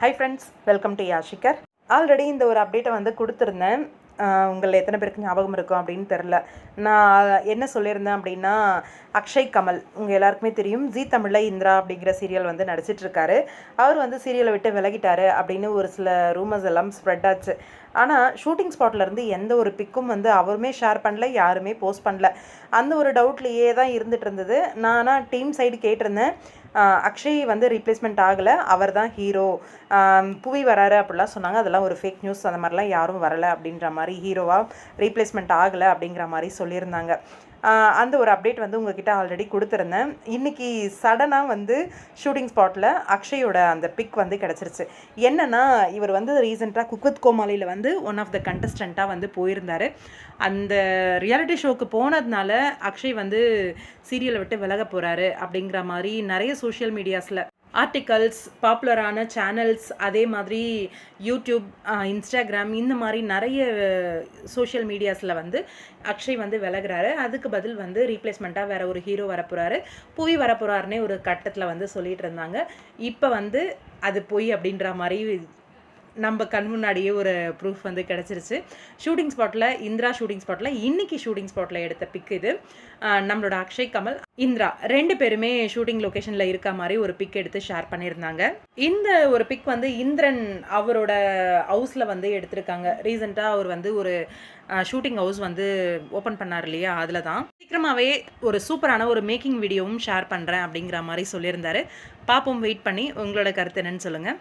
High friends welcome to யாஷிகர் already இந்த ஒரு அப்டேட்டை வந்து கொடுத்துருந்தேன். ஆஹ் உங்கள் எத்தனை பேருக்கு ஞாபகம் இருக்கும் அப்படின்னு தெரில நான் என்ன சொல்லியிருந்தேன் அப்படின்னா அக்ஷய் கமல் உங்கள் எல்லாருக்குமே தெரியும். ஜீ தமிழில் இந்திரா அப்படிங்கிற சீரியல் வந்து நடிச்சிட்ருக்காரு அவர் வந்து சீரியலை விட்டு விலகிட்டாரு அப்படின்னு ஒரு சில ரூமர்ஸ் எல்லாம் ஸ்ப்ரெட் ஆச்சு. ஆனால் ஷூட்டிங் ஸ்பாட்லேருந்து எந்த ஒரு பிக்கும் வந்து அவருமே ஷேர் பண்ணல யாருமே போஸ்ட் பண்ணல. அந்த ஒரு டவுட்லேயே தான் இருந்துட்டு இருந்தது. நான் ஆனால் டீம் சைடு கேட்டிருந்தேன் அக்ஷய் வந்து ரீப்ளேஸ்மெண்ட் ஆகலை. அவர் தான் ஹீரோ புவி வராரு அப்படிலாம் சொன்னாங்க. அதெல்லாம் ஒரு ஃபேக் நியூஸ் அந்த மாதிரிலாம் யாரும் வரலை அப்படின்ற மாதிரி ஹீரோவாக ரீப்ளேஸ்மெண்ட் ஆகலை அப்படிங்கிற மாதிரி சொல்லியிருந்தாங்க. அந்த ஒரு அப்டேட் வந்து உங்ககிட்ட ஆல்ரெடி கொடுத்துருந்தேன். இன்னைக்கு சடனாக வந்து ஷூட்டிங் ஸ்பாட்டில் அக்ஷயோட அந்த பிக் வந்து கிடச்சிருச்சு. என்னென்னா இவர் வந்து ரீசெண்டாக குக்வித் கோமாளியில் வந்து ஒன் ஆஃப் த கண்டஸ்டண்ட்டாக வந்து போயிருந்தார். அந்த ரியாலிட்டி ஷோக்கு போனதுனால அக்ஷய் வந்து சீரியலை விட்டு விலக போகிறாரு அப்படிங்கிற மாதிரி நிறைய சோஷியல் மீடியாஸில் ஆர்டிகல்ஸ் பாப்புலரான சேனல்ஸ் அதே மாதிரி யூடியூப் இன்ஸ்டாகிராம் இந்த மாதிரி நிறைய சோஷியல் மீடியாஸில் வந்து அக்ஷய் வந்து விலகுறாரு. அதுக்கு பதில் வந்து ரீப்ளேஸ்மெண்ட்டாக வேறு ஒரு ஹீரோ வரப்போகிறாரு புவி வரப்போகிறாருன்னே ஒரு கட்டத்தில் வந்து சொல்லிகிட்டு இருந்தாங்க. இப்போ வந்து அது பொய் அப்படின்ற மாதிரி நம்ம கண் முன்னாடியே ஒரு ப்ரூஃப் வந்து கிடச்சிருச்சு. ஷூட்டிங் ஸ்பாட்டில் இந்திரா ஷூட்டிங் ஸ்பாட்டில் இன்னைக்கு ஷூட்டிங் ஸ்பாட்டில் எடுத்த பிக் இது. நம்மளோட அக்ஷய் கமல் இந்திரா ரெண்டு பேருமே ஷூட்டிங் லொக்கேஷனில் இருக்க மாதிரி ஒரு பிக் எடுத்து ஷேர் பண்ணியிருந்தாங்க. இந்த ஒரு பிக் வந்து இந்திரன் அவரோட ஹவுஸில் வந்து எடுத்திருக்காங்க. ரீசெண்டாக அவர் வந்து ஒரு ஷூட்டிங் ஹவுஸ் வந்து ஓப்பன் பண்ணார் இல்லையா? அதில் தான். சீக்கிரமாகவே ஒரு சூப்பரான ஒரு மேக்கிங் வீடியோவும் ஷேர் பண்ணுறேன் அப்படிங்கிற மாதிரி சொல்லியிருந்தாரு. பார்ப்போம் வெயிட் பண்ணி. உங்களோட கருத்து என்னன்னு சொல்லுங்கள்